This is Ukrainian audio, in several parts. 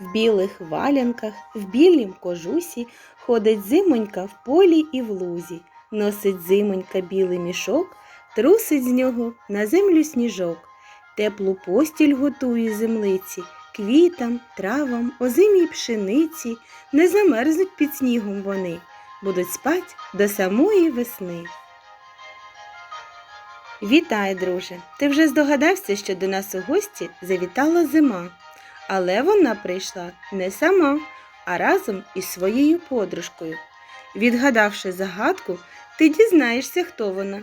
В білих валянках, в білім кожусі ходить зимонька в полі і в лузі. Носить зимонька білий мішок, трусить з нього на землю сніжок. Теплу постіль готує землиці, квітам, травам, озимій пшениці. Не замерзнуть під снігом вони, будуть спать до самої весни. Вітай, друже! Ти вже здогадався, що до нас у гості завітала зима. Але вона прийшла не сама, а разом із своєю подружкою. Відгадавши загадку, ти дізнаєшся, хто вона.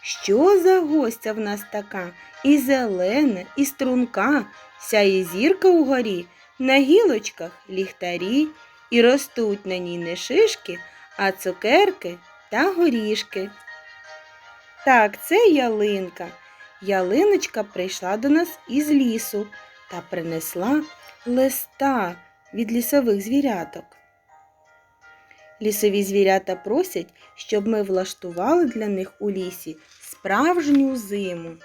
Що за гостя в нас така? І зелена, і струнка, сяє зірка угорі, на гілочках ліхтарі, і ростуть на ній не шишки, а цукерки та горішки. Так, це ялинка. Ялиночка прийшла до нас із лісу та принесла листа від лісових звіряток. Лісові звірята просять, щоб ми влаштували для них у лісі справжню зиму.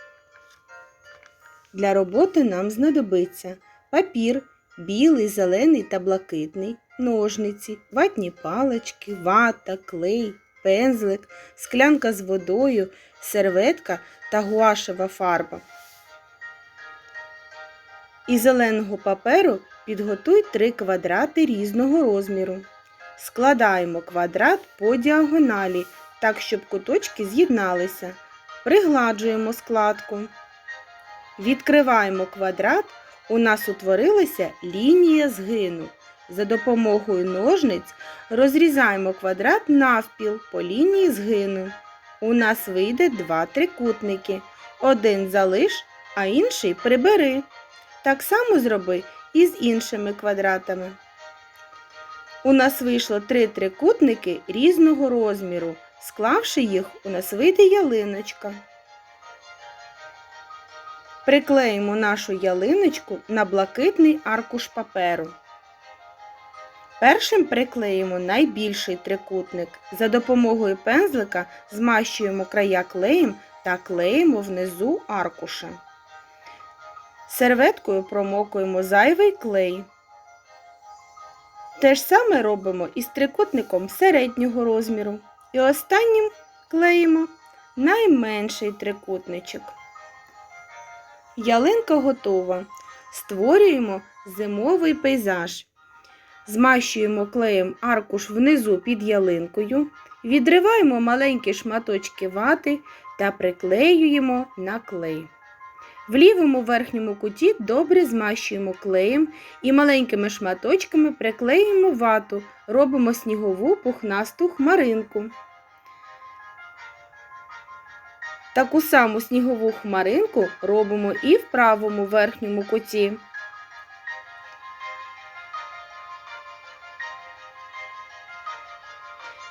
Для роботи нам знадобиться папір білий, зелений та блакитний, ножниці, ватні палички, вата, клей, пензлик, склянка з водою, серветка та гуашева фарба. Із зеленого паперу підготуй три квадрати різного розміру. Складаємо квадрат по діагоналі, так, щоб куточки з'єдналися. Пригладжуємо складку. Відкриваємо квадрат. У нас утворилася лінія згину. За допомогою ножниць розрізаємо квадрат навпіл по лінії згину. У нас вийде два трикутники. Один залиш, а інший прибери. Так само зроби і з іншими квадратами. У нас вийшло три трикутники різного розміру. Склавши їх, у нас вийде ялиночка. Приклеїмо нашу ялиночку на блакитний аркуш паперу. Першим приклеїмо найбільший трикутник. За допомогою пензлика змащуємо края клеєм та клеїмо внизу аркуша. Серветкою промокуємо зайвий клей. Те ж саме робимо із трикутником середнього розміру. І останнім клеїмо найменший трикутничок. Ялинка готова. Створюємо зимовий пейзаж. Змащуємо клеєм аркуш внизу під ялинкою, відриваємо маленькі шматочки вати та приклеюємо на клей. В лівому верхньому куті добре змащуємо клеєм і маленькими шматочками приклеюємо вату, робимо снігову пухнасту хмаринку. Таку саму снігову хмаринку робимо і в правому верхньому куті.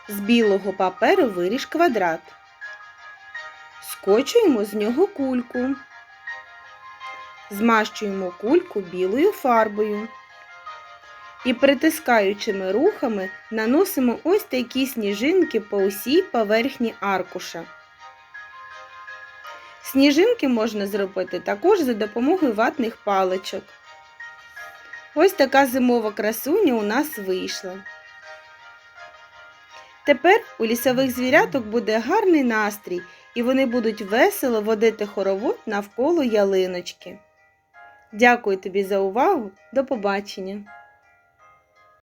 З білого паперу виріж квадрат. Скочуємо з нього кульку. Змащуємо кульку білою фарбою. І притискаючими рухами наносимо ось такі сніжинки по усій поверхні аркуша. Сніжинки можна зробити також за допомогою ватних паличок. Ось така зимова красуня у нас вийшла. Тепер у лісових звіряток буде гарний настрій, і вони будуть весело водити хоровод навколо ялиночки. Дякую тобі за увагу. До побачення!